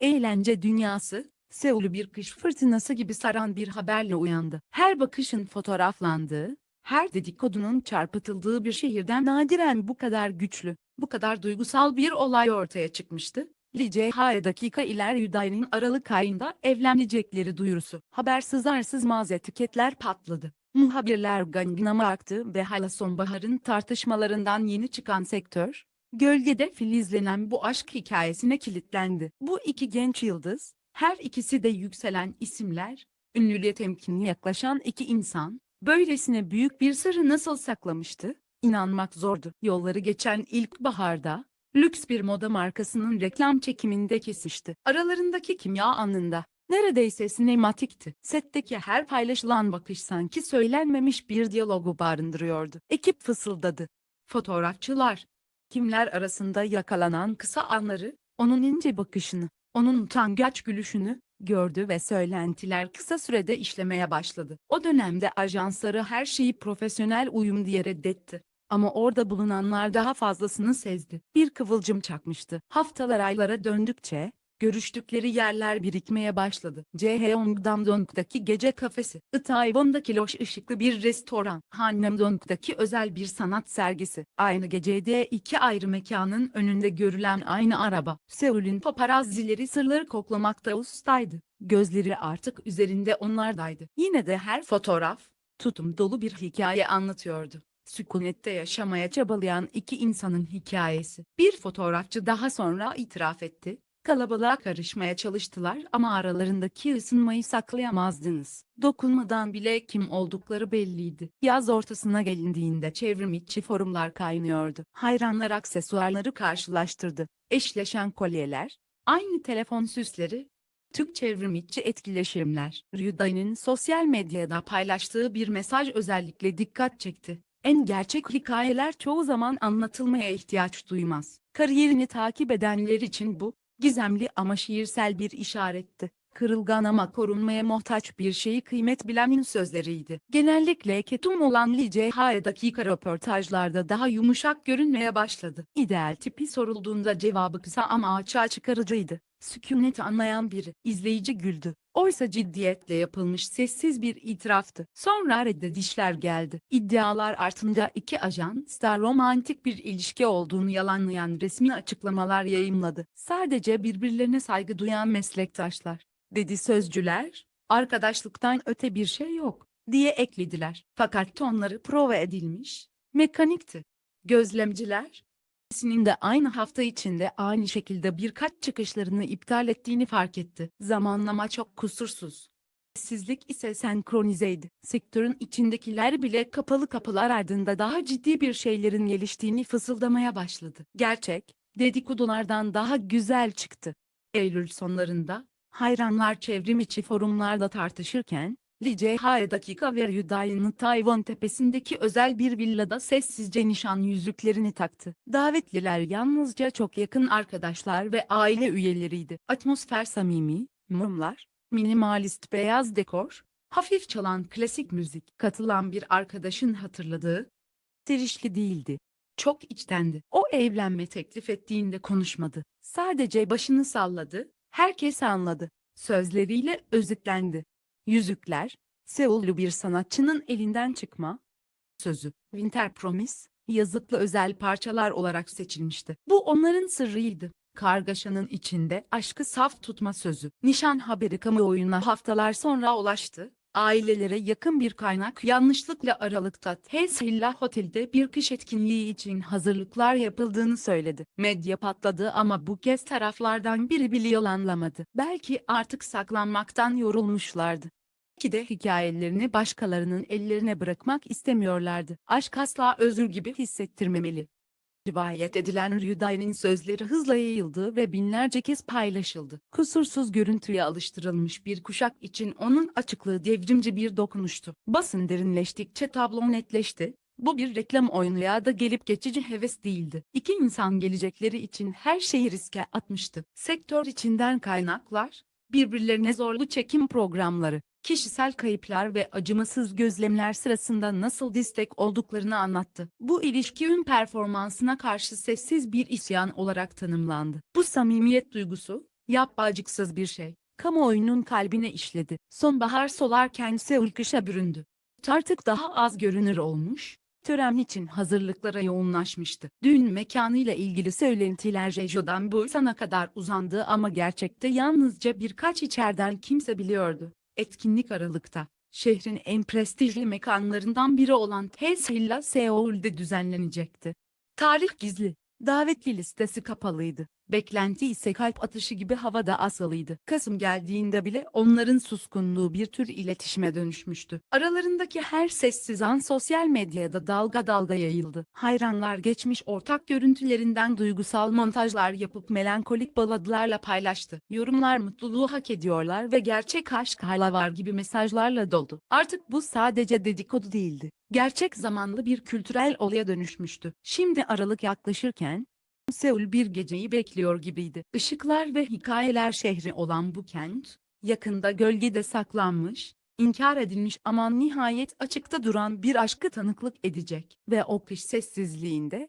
Eğlence dünyası, Seul'ü bir kış fırtınası gibi saran bir haberle uyandı. Her bakışın fotoğraflandığı, her dedikodunun çarpıtıldığı bir şehirden nadiren bu kadar güçlü, bu kadar duygusal bir olay ortaya çıkmıştı. Lee Jae-hae dakika iler Yuday'ın Aralık ayında evlenecekleri duyurusu. Haber sızar sızmaz etiketler patladı. Muhabirler gangnama aktı ve hala sonbaharın tartışmalarından yeni çıkan sektör, gölgede filizlenen bu aşk hikayesine kilitlendi. Bu iki genç yıldız, her ikisi de yükselen isimler, ünlülüğe temkinli yaklaşan iki insan, böylesine büyük bir sırrı nasıl saklamıştı? İnanmak zordu. Yolları geçen ilkbaharda, lüks bir moda markasının reklam çekiminde kesişti. Aralarındaki kimya anında, neredeyse sinematikti. Setteki her paylaşılan bakış sanki söylenmemiş bir diyalogu barındırıyordu. Ekip fısıldadı. Fotoğrafçılar, kimler arasında yakalanan kısa anları, onun ince bakışını, onun utangaç gülüşünü gördü ve söylentiler kısa sürede işlemeye başladı. O dönemde ajansları her şeyi profesyonel uyum diye reddetti. Ama orada bulunanlar daha fazlasını sezdi. Bir kıvılcım çakmıştı. Haftalar aylara döndükçe, görüştükleri yerler birikmeye başladı. Jeheongdamdong'daki gece kafesi, Itaewon'daki loş ışıklı bir restoran, Hanamdong'daki özel bir sanat sergisi, aynı gecede iki ayrı mekanın önünde görülen aynı araba, Seul'ün paparazzileri sırları koklamakta ustaydı. Gözleri artık üzerinde onlardaydı. Yine de her fotoğraf, tutum dolu bir hikaye anlatıyordu. Sükunette yaşamaya çabalayan iki insanın hikayesi. Bir fotoğrafçı daha sonra itiraf etti. Kalabalığa karışmaya çalıştılar ama aralarındaki ısınmayı saklayamazdınız. Dokunmadan bile kim oldukları belliydi. Yaz ortasına gelindiğinde çevrim içi forumlar kaynıyordu. Hayranlar aksesuarları karşılaştırdı. Eşleşen kolyeler, aynı telefon süsleri, Türk çevrim içi etkileşimler. Ryudai'nin sosyal medyada paylaştığı bir mesaj özellikle dikkat çekti. En gerçek hikayeler çoğu zaman anlatılmaya ihtiyaç duymaz. Kariyerini takip edenler için bu, gizemli ama şiirsel bir işaretti. Kırılgan ama korunmaya muhtaç bir şeyi kıymet bilenin sözleriydi. Genellikle ketum olan dakika röportajlarda daha yumuşak görünmeye başladı. İdeal tipi sorulduğunda cevabı kısa ama açığa çıkarıcıydı. Sükunet anlayan biri. İzleyici güldü. Oysa ciddiyetle yapılmış sessiz bir itiraftı. Sonra reddedişler geldi. İddialar artınca iki ajan, star romantik bir ilişki olduğunu yalanlayan resmi açıklamalar yayımladı. Sadece birbirlerine saygı duyan meslektaşlar, dedi sözcüler, arkadaşlıktan öte bir şey yok, diye eklediler. Fakat tonları prova edilmiş, mekanikti. Gözlemciler, ikisinin de aynı hafta içinde aynı şekilde birkaç çıkışlarını iptal ettiğini fark etti. Zamanlama çok kusursuz. Sessizlik ise senkronizeydi. Sektörün içindekiler bile kapalı kapılar ardında daha ciddi bir şeylerin geliştiğini fısıldamaya başladı. Gerçek, dedikodulardan daha güzel çıktı. Eylül sonlarında, hayranlar çevrim içi forumlarda tartışırken, Lee Jae-hae dakika ve Ryudai'nin Tayvan tepesindeki özel bir villada sessizce nişan yüzüklerini taktı. Davetliler yalnızca çok yakın arkadaşlar ve aile üyeleriydi. Atmosfer samimi, mumlar, minimalist beyaz dekor, hafif çalan klasik müzik. Katılan bir arkadaşın hatırladığı, serişli değildi. Çok içtendi. O evlenme teklif ettiğinde konuşmadı. Sadece başını salladı, herkes anladı. Sözleriyle özetlendi. Yüzükler, Seullü bir sanatçının elinden çıkma sözü. Winter Promise, yazıklı özel parçalar olarak seçilmişti. Bu onların sırrıydı. Kargaşanın içinde aşkı saf tutma sözü. Nişan haberi kamuoyuna haftalar sonra ulaştı. Ailelere yakın bir kaynak yanlışlıkla Aralık'ta Hesilla Hotel'de bir kış etkinliği için hazırlıklar yapıldığını söyledi. Medya patladı ama bu kez taraflardan biri bile yalanlamadı. Belki artık saklanmaktan yorulmuşlardı. Belki de hikayelerini başkalarının ellerine bırakmak istemiyorlardı. Aşk asla özür gibi hissettirmemeli. Rivayet edilen Ryudai'nin sözleri hızla yayıldı ve binlerce kez paylaşıldı. Kusursuz görüntüye alıştırılmış bir kuşak için onun açıklığı devrimci bir dokunuştu. Basın derinleştikçe tablo netleşti. Bu bir reklam oyunu ya da gelip geçici heves değildi. İki insan gelecekleri için her şeyi riske atmıştı. Sektör içinden kaynaklar, birbirlerine zorlu çekim programları, kişisel kayıplar ve acımasız gözlemler sırasında nasıl destek olduklarını anlattı. Bu ilişki ün performansına karşı sessiz bir isyan olarak tanımlandı. Bu samimiyet duygusu, Yapmacıksız bir şey. Kamuoyunun kalbine işledi. Sonbahar solarken Seul kışa büründü. Artık daha az görünür olmuş, tören için hazırlıklara yoğunlaşmıştı. Düğün mekanıyla ilgili söylentiler Jejo'dan Busan'a kadar uzandı ama gerçekte yalnızca birkaç içeriden kimse biliyordu. Etkinlik Aralık'ta, şehrin en prestijli mekanlarından biri olan Tesla Seul'de düzenlenecekti. Tarih gizli, davetli listesi kapalıydı. Beklenti ise kalp atışı gibi havada asılıydı. Kasım geldiğinde bile onların suskunluğu bir tür iletişime dönüşmüştü. Aralarındaki her sessiz an sosyal medyada dalga dalga yayıldı. Hayranlar geçmiş ortak görüntülerinden duygusal montajlar yapıp melankolik baladılarla paylaştı. Yorumlar mutluluğu hak ediyorlar ve gerçek aşk hala var gibi mesajlarla doldu. Artık bu sadece dedikodu değildi. Gerçek zamanlı bir kültürel olaya dönüşmüştü. Şimdi Aralık yaklaşırken, Seul bir geceyi bekliyor gibiydi. Işıklar ve hikayeler şehri olan bu kent, yakında gölgede saklanmış, inkar edilmiş ama nihayet açıkta duran bir aşkı tanıklık edecek. Ve o kış sessizliğinde,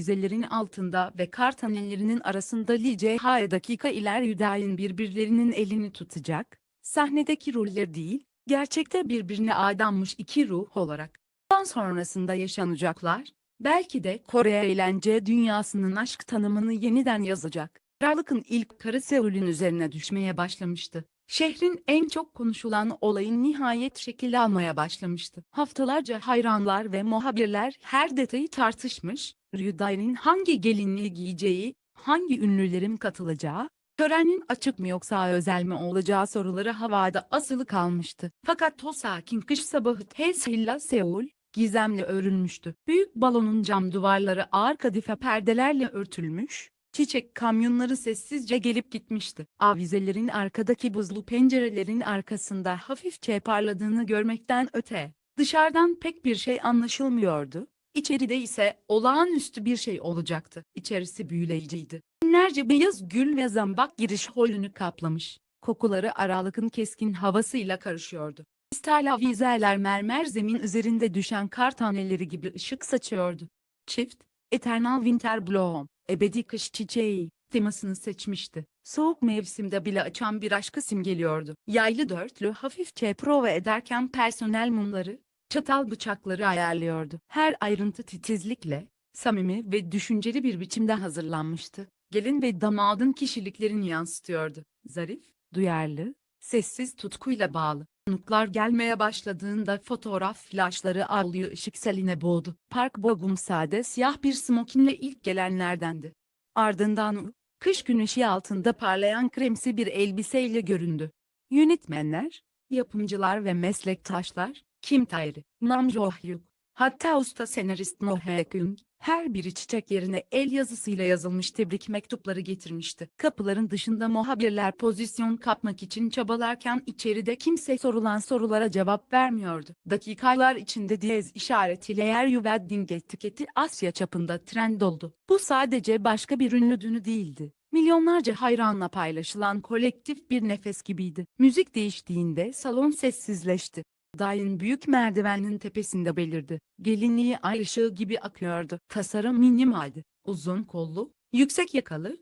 dizelerin altında ve kar tanelerinin arasında Lee Jae dakika iler Yudain birbirlerinin elini tutacak, sahnedeki roller değil, gerçekte birbirine adanmış iki ruh olarak. Sonrasında yaşanacaklar, Belki de Kore eğlence dünyasının aşk tanımını yeniden yazacak. Aralık'ın ilk karı Seul'ün üzerine düşmeye başlamıştı. Şehrin en çok konuşulan olayın nihayet şekil almaya başlamıştı. Haftalarca hayranlar ve muhabirler her detayı tartışmış, Ryudai'nin hangi gelinliği giyeceği, hangi ünlülerin katılacağı, törenin açık mı yoksa özel mi olacağı soruları havada asılı kalmıştı. Fakat o sakin kış sabahı Tesla Seul, gizemle örülmüştü. Büyük balonun cam duvarları ağır kadife perdelerle örtülmüş, çiçek kamyonları sessizce gelip gitmişti. Avizelerin arkadaki buzlu pencerelerin arkasında hafifçe parladığını görmekten öte, dışarıdan pek bir şey anlaşılmıyordu. İçeride ise olağanüstü bir şey olacaktı. İçerisi büyüleyiciydi. Binlerce beyaz gül ve zambak giriş holünü kaplamış. Kokuları aralıkın keskin havasıyla karışıyordu. Kristal avizeler mermer zemin üzerinde düşen kar taneleri gibi ışık saçıyordu. Çift, Eternal Winter Bloom, ebedi kış çiçeği, temasını seçmişti. Soğuk mevsimde bile açan bir aşkı simgeliyordu. Yaylı dörtlü hafifçe prova ederken personel mumları, çatal bıçakları ayarlıyordu. Her ayrıntı titizlikle, samimi ve düşünceli bir biçimde hazırlanmıştı. Gelin ve damadın kişiliklerini yansıtıyordu. Zarif, duyarlı, sessiz tutkuyla bağlı. Konuklar gelmeye başladığında fotoğraf flaşları avluyu ışıkseline boğdu. Park Bogum sade siyah bir smokinle ilk gelenlerdendi. Ardından kış güneşi altında parlayan kremsi bir elbiseyle göründü. Yönetmenler, yapımcılar ve meslektaşlar, Kim Tae-ri, Nam Jo-hyuk, hatta usta senarist No Hae-kyung, her biri çiçek yerine el yazısıyla yazılmış tebrik mektupları getirmişti. Kapıların dışında muhabirler pozisyon kapmak için çabalarken içeride kimse sorulan sorulara cevap vermiyordu. Dakikalar içinde diyez işaretiyle yer Wedding etiketi Asya çapında trend oldu. Bu sadece başka bir ünlü dünü değildi. Milyonlarca hayranla paylaşılan kolektif bir nefes gibiydi. Müzik değiştiğinde salon sessizleşti. Dayın büyük merdivenin tepesinde belirdi. Gelinliği ay ışığı gibi akıyordu. Tasarım minimaldi. Uzun kollu, yüksek yakalı,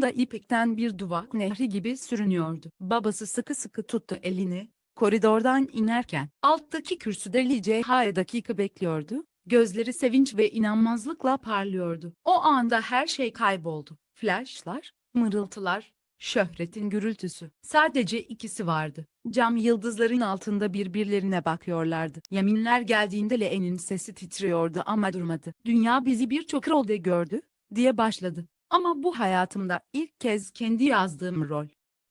da ipekten bir duvak nehri gibi sürünüyordu. Babası sıkı sıkı tuttu elini. Koridordan inerken alttaki kürsüde Jae dakika bekliyordu. Gözleri sevinç ve inanmazlıkla parlıyordu. O anda her şey kayboldu. Flashlar, mırıltılar, şöhretin gürültüsü. Sadece ikisi vardı. Cam yıldızların altında birbirlerine bakıyorlardı. Yeminler geldiğinde Lee'nin sesi titriyordu ama durmadı. Dünya bizi birçok rolde gördü, diye başladı. Ama bu hayatımda ilk kez kendi yazdığım rol.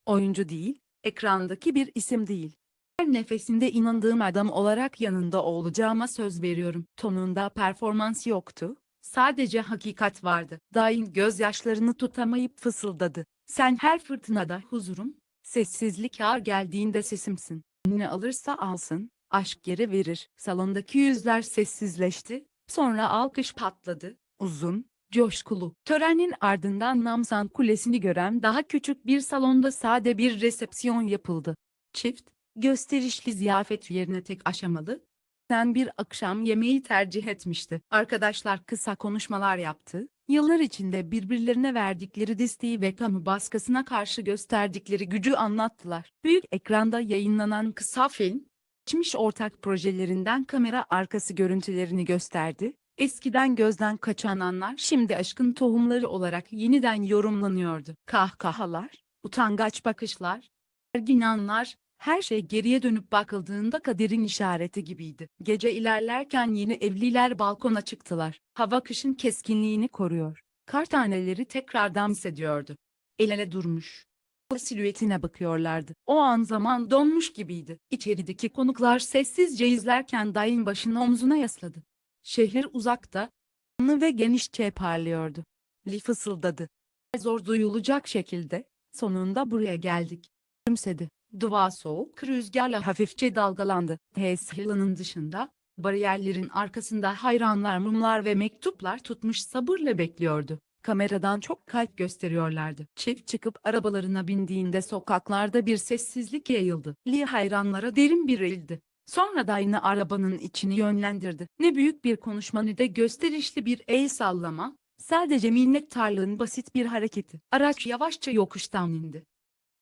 Oyuncu değil, ekrandaki bir isim değil. Her nefesinde inandığım adam olarak yanında olacağıma söz veriyorum. Tonunda performans yoktu. Sadece hakikat vardı. Dain gözyaşlarını tutamayıp fısıldadı. Sen her fırtınada huzurum, sessizlik ağır geldiğinde sesimsin. Ne alırsa alsın, aşk geri verir. Salondaki yüzler sessizleşti. Sonra alkış patladı. Uzun, coşkulu. Törenin ardından Namsan Kulesi'ni gören daha küçük bir salonda sade bir resepsiyon yapıldı. Çift, gösterişli ziyafet yerine tek aşamalı, sen bir akşam yemeği tercih etmişti. Arkadaşlar kısa konuşmalar yaptı, Yıllar içinde birbirlerine verdikleri desteği ve kamu baskısına karşı gösterdikleri gücü anlattılar. Büyük ekranda yayınlanan kısa film, geçmiş ortak projelerinden kamera arkası görüntülerini gösterdi. Eskiden gözden kaçan anlar şimdi aşkın tohumları olarak yeniden yorumlanıyordu. Kahkahalar, utangaç bakışlar, ergin anlar, her şey geriye dönüp bakıldığında kaderin işareti gibiydi. Gece ilerlerken yeni evliler balkona çıktılar. Hava kışın keskinliğini koruyor. Kar taneleri tekrar dans ediyordu. El ele durmuş. Silüetine bakıyorlardı. O an zaman donmuş gibiydi. İçerideki konuklar sessizce izlerken dayın başını omzuna yasladı. Şehir uzakta, canlı ve genişçe parlıyordu. Lee fısıldadı. Zor duyulacak şekilde, sonunda buraya geldik. Gülümsedi. Dua soğuk rüzgarla hafifçe dalgalandı. Hilla'nın dışında, bariyerlerin arkasında hayranlar mumlar ve mektuplar tutmuş sabırla bekliyordu. Kameradan çok kalp gösteriyorlardı. Çift çıkıp arabalarına bindiğinde sokaklarda bir sessizlik yayıldı. Lee hayranlara derin bir ildi. Sonra da yine arabanın içini yönlendirdi. Ne büyük bir konuşma ne de gösterişli bir el sallama, sadece minnettarlığın basit bir hareketi. Araç yavaşça yokuştan indi.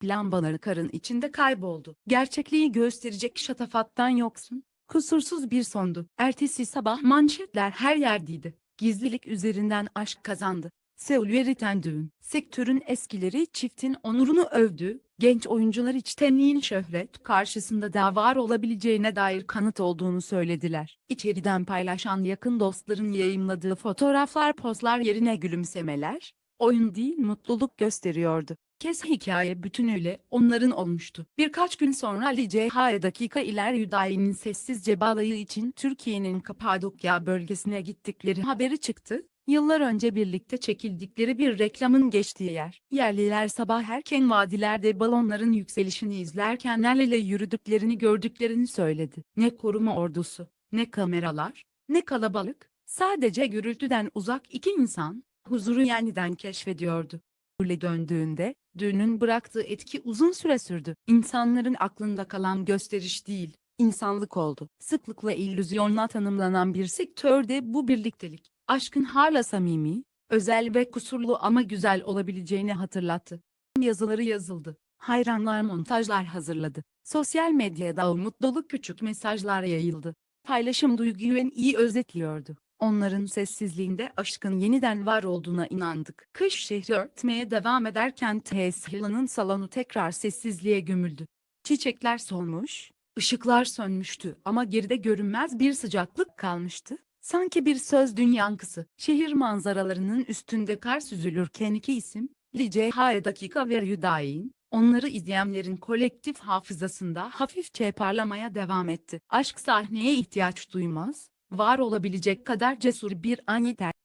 Lambaları karın içinde kayboldu. Gerçekliği gösterecek şatafattan yoksun. Kusursuz bir sondu. Ertesi sabah manşetler her yerdeydi. Gizlilik üzerinden aşk kazandı. Seul Veriten düğün. Sektörün eskileri çiftin onurunu övdü. Genç oyuncular içtenliğin şöhret karşısında da var olabileceğine dair kanıt olduğunu söylediler. İçeriden paylaşan yakın dostların yayımladığı fotoğraflar pozlar yerine gülümsemeler, oyun değil mutluluk gösteriyordu kez hikaye bütünüyle onların olmuştu. Birkaç gün sonra LCH dakika iler Yudayi'nin sessizce balayı için Türkiye'nin Kapadokya bölgesine gittikleri haberi çıktı. Yıllar önce birlikte çekildikleri bir reklamın geçtiği yer. Yerliler sabah erken vadilerde balonların yükselişini izlerken el ele yürüdüklerini gördüklerini söyledi. Ne koruma ordusu, ne kameralar, ne kalabalık, sadece gürültüden uzak iki insan, huzuru yeniden keşfediyordu. Kule döndüğünde, düğünün bıraktığı etki uzun süre sürdü. İnsanların aklında kalan gösteriş değil, insanlık oldu. Sıklıkla illüzyonla tanımlanan bir sektörde bu birliktelik, aşkın hala samimi, özel ve kusurlu ama güzel olabileceğini hatırlattı. Yazıları yazıldı. Hayranlar montajlar hazırladı. Sosyal medyada o mutluluk küçük mesajlar yayıldı. Paylaşım duyguyu en iyi özetliyordu. Onların sessizliğinde aşkın yeniden var olduğuna inandık. Kış şehri örtmeye devam ederken Teshila'nın salonu tekrar sessizliğe gömüldü. Çiçekler solmuş, ışıklar sönmüştü ama geride görünmez bir sıcaklık kalmıştı. Sanki bir söz dün yankısı. Şehir manzaralarının üstünde kar süzülürken iki isim, Lice dakika ve Yudayin, onları izleyenlerin kolektif hafızasında hafifçe parlamaya devam etti. Aşk sahneye ihtiyaç duymaz, var olabilecek kadar cesur bir an yeter.